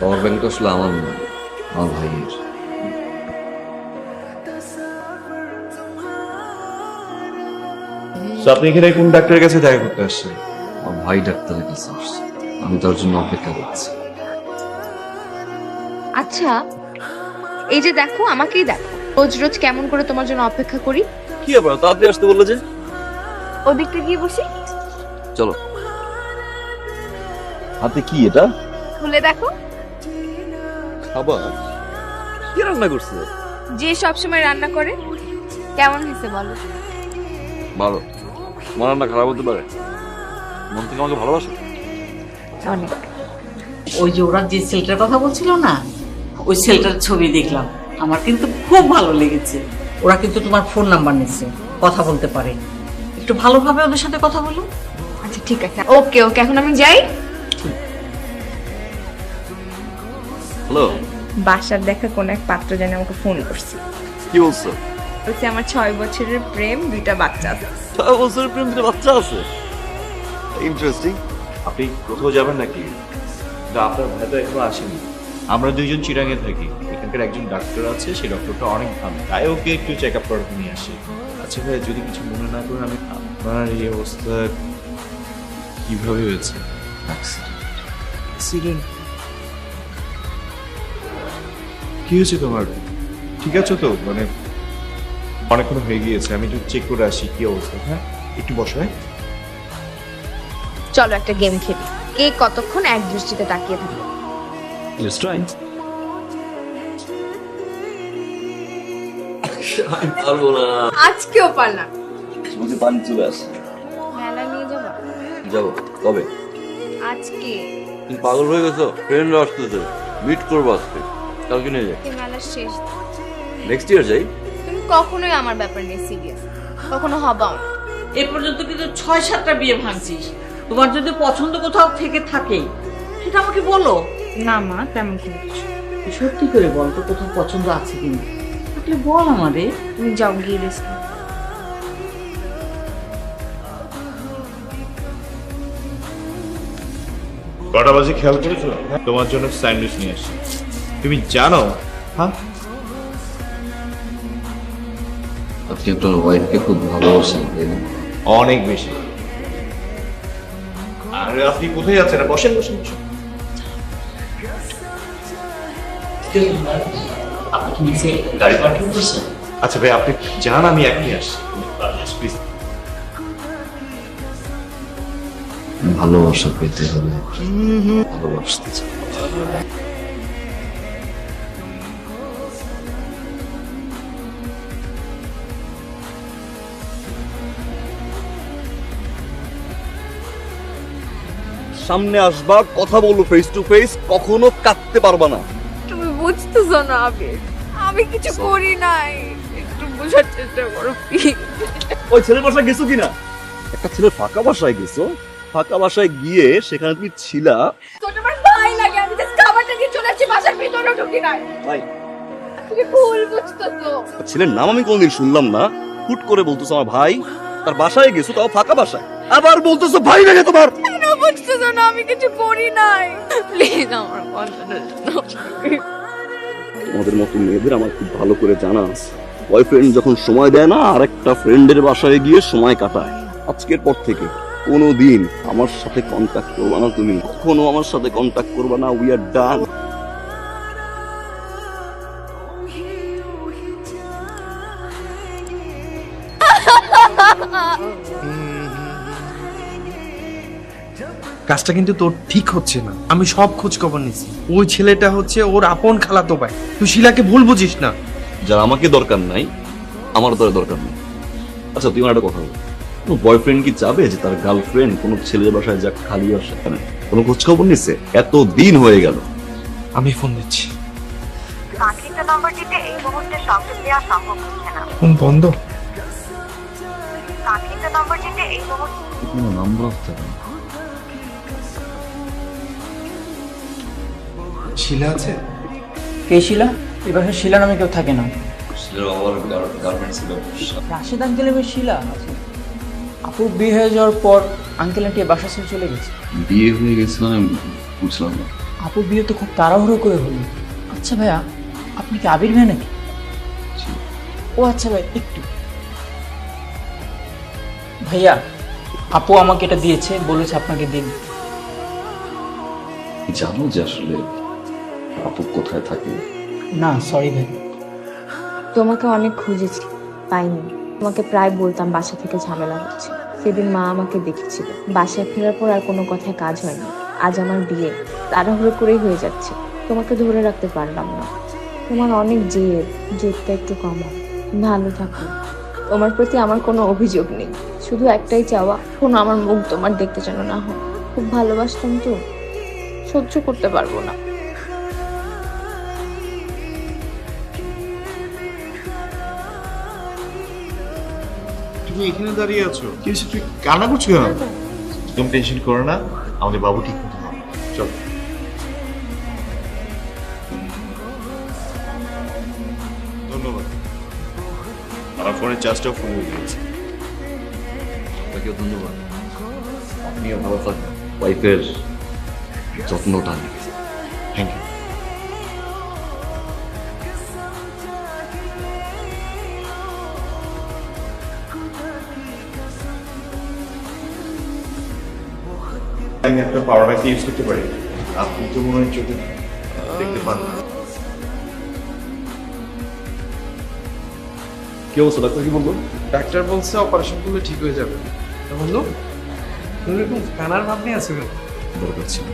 Power bank আসলে আমার না আমার ভাইয়ের আপনি এখানে কোন ডাক্তারের কাছে দেখা করতে আসছেন? আমার ভাই ডাক্তারের কাছে আসছে। আমি তার জন্য অপেক্ষা করছি। আচ্ছা এই যে দেখো আমাকেই দেখো। রোজ রোজ কেমন করে তোমার জন্য অপেক্ষা করি? কি ব্যাপার তাড়াতাড়ি আসতে বলল যে? ওদিকটা গিয়ে বসি। চলো। হাতে কি এটা? খুলে দেখো। খাবার? কি রান্না করছে? যে সবসময় রান্না করে। কেমন হয়েছে বলো? ভালো। আমার রান্না খারাপ হতে পারে। মন থেকে আমাকে ভালোবাসো? অনেক। ওই যে ওরা যে ছেলেটার কথা বলছিল না ওই ছেলেটার ছবি দেখলাম। আমার কিন্তু খুব ভালো লেগেছে। ওরা কিন্তু তোমার ফোন নাম্বার নিচ্ছে কথা বলতে পারে। একটু ভালোভাবে ওদের সাথে কথা বলো। আচ্ছা ঠিক আছে। ওকে ওকে এখন আমি যাই। হ্যালো বাসার দেখা কোন এক পাত্র জানি আমাকে ফোন করছে। কি বলছো? বলছে আমার ছয় বছরের প্রেম দুইটা বাচ্চা আছে। ছয় বছরের প্রেম দিলে বাচ্চা আছে? ইন্টারেস্টিং আপনি কোথাও যাবেন নাকি? কিন্তু আপনার ভাই তো এখনও আসেনি। আমরা দুইজন চিরাঙে থাকি। এখানকার একজন ডাক্তার আছে সেই ডক্টরটা অনেক ভালো। তাই ওকে একটু চেক আপ করাতে নিয়ে আসি। আচ্ছা ভাই যদি কিছু মনে না করেন আমি আপনার এই অবস্থা কীভাবে হয়েছে? অ্যাক্সিডেন্ট কি হয়েছে তোমার। ঠিক আছে তো? মানে অনেকক্ষণ হয়ে গিয়েছে? আমি একটু চেক করে আসি কি অবস্থা। হ্যাঁ একটু বসো হ্যাঁ। চলো একটা গেম খেলি। কে কতক্ষণ এক দৃষ্টিতে তাকিয়ে থাকবে Let's try. আমি পারব না। আজকেও পারলাম মুখে পানি চলে আসে। মেলা নিয়ে যাব? যাব। কবে? আজকে। তুমি পাগল হয়ে গেছো? ফ্রেন্ড আসতেছে। মিট করব আজকে। কালকে নিয়ে যাই। মেলার শেষ নেক্সট ইয়ার যাই। তুমি কখনোই আমার ব্যাপার নিয়ে সিরিয়াস কখনো হবাও না। এ পর্যন্ত কিন্তু ছয় সাতটা বিয়ে ভাঙছিস। তোমার যদি পছন্দ কোথাও থেকে থাকে সেটা আমাকে বলো। না মা তেমন কোনো কিছু সত্যি করে বল তো কোথাও পছন্দ আছে কিনা? থাকলে বল আমারে। তুমি যাও গিয়ে রেস্ট। কটা বাজে খেয়াল করেছ? তোমার জন্য স্যান্ডউইচ নিয়ে আসি তুমি জানো? হ্যাঁ? আপনি আপনার ওয়াইফকে খুব ভালোবাসেন তাই না? অনেক বেশি। আরে আপনি কোথায় যাচ্ছেন? বসেন বসেন। আচ্ছা ভাই আপনি জান আমি এখনই আসছি। প্লিজ ভালোবাসা পেতে হলে ভালোবাসতে চাই। সামনে আসবা কথা বলো ফেস টু ফেস কখনো কাঁদতে পারবা না। তুমি বুঝতেছো না আবির আমি কিছু করি নাই। একটু বোঝার চেষ্টা করো ওই ছেলের বাসায় গেছো কিনা? একটা ছেলের ফাঁকা বাসায় গেছো ফাঁকা বাসায় গিয়ে সেখানে তুমি ছিলা। তোর আমার ভাই লাগে আমি জাস্ট খাবারটা নিয়ে চলে আসছি বাসার ভিতরে ঢুকি নাই। ভাই। তুমি ভুল বুঝতেছো। ছেলের নাম আমি কোনদিন শুনলাম না। হুট করে বলতেছো আমার ভাই তার বাসায় গেছো তাও ফাঁকা বাসায়। আবার বলতেছো ভাই লাগে তোমার। বুঝতেছো না আমি কিছু করি নাই। প্লিজ আমার তোমাদের মতো মেয়েদের আমার খুব ভালো করে জানা আছে। বয়ফ্রেন্ড যখন সময় দেয় না আরেকটা ফ্রেন্ডের বাসায় গিয়ে সময় কাটায়। আজকের পর থেকে কোনো দিন আমার সাথে কন্ট্যাক্ট করবা না তুমি। কখনো আমার সাথে কন্ট্যাক্ট করবা না উই আর ডান কাজটা কিন্তু তোর ঠিক হচ্ছে না। আমি সব খোঁজ খবর নিছি ওই ছেলেটা হচ্ছে ওর আপন খালাতো ভাই। তুই শিলাকে ভুল বুঝিস না। যার আমাকে দরকার নাই আমার তোর দরকার নেই। আচ্ছা তুই আমার একটা কথা বল। কোনো বয়ফ্রেন্ড কি চাবে যে তার গার্লফ্রেন্ড কোনো ছেলের বাসায় যাক খালি আসে এখানে কোনো খোঁজ খবর নিছে এত দিন হয়ে গেল। আমি ফোন দিচ্ছি। কাঙ্ক্ষিত নম্বরটিতে এই মুহূর্তে সংযোগ দেওয়া সম্ভব হচ্ছে না। ফোন বন্ধ? কাঙ্ক্ষিত নম্বরটিতে এই মুহূর্তে কোনো নাম্বার হতে পারে শিলা আছে? কে শিলা? এ বাসায় শিলা নামে কেউ থাকে না। রাশেদ আঙ্কেল এবার শিলা? আছে। আপু বিয়ে হয়ে যাওয়ার পর আঙ্কেল আন্টি বাসা ছেড়ে চলে গেছে। বিয়ে হয়ে গেছে মানে বুঝলাম না। আপুর বিয়ে তো খুব তাড়াহুড়ো করে হলো। আচ্ছা ভাইয়া আপনি কি আবির ভাই নাকি? ও আচ্ছা ভাই একটু। ভাইয়া আপু আমাকে এটা দিয়েছে বলেছে আপনাকে দিন। জানো যে আসলে আপু কোথায় থাকে? না সরি ভাই। তোমাকে অনেক খুঁজেছি পাইনি। তোমাকে প্রায় বলতাম বাসা থেকে ঝামেলা হচ্ছে। সেদিন মা আমাকে দেখেছিল। বাসায় ফেরার পর আর কোনো কথায় কাজ হয়নি। আজ আমার বিয়ে। তাড়াহুড়ো করেই হয়ে যাচ্ছে। তোমাকে ধরে রাখতে পারলাম না। তোমার অনেক জেদ জেদটা একটু কমাও। ভালো থাকো। তোমার প্রতি আমার কোনো অভিযোগ নেই। শুধু একটাই চাওয়া কোনো আমার মুখ তোমার দেখতে যেন না হয়। খুব ভালোবাসতাম তো। সহ্য করতে পারব না। তুমি এখানে দাঁড়িয়ে আছো? কি হয়েছে তুই কান্না করছ কেন? একদম টেনশন করো না আমাদের বাবু ঠিক মতো হবে। চল। ধন্যবাদ। আমার ফোনের চার্জটাও ফুল হয়ে গিয়েছে। আপনাকেও ধন্যবাদ। আপনিও ভালো থাকবেন। ওয়াইফের যত্নটা থ্যাংক ইউ আমি আপনার পাওয়ার ব্যাংক ইউজ করতে পারি আপনি তো মনে হয় চোখে দেখতে পান না। কি অবস্থা ডাক্তার কি বলল? ডাক্তার বলছে অপারেশন করলে ঠিক হয়ে যাবে। তা বলল তুমি এরকম কানার ভাব নিয়ে আছো কেন? দরকার ছিল।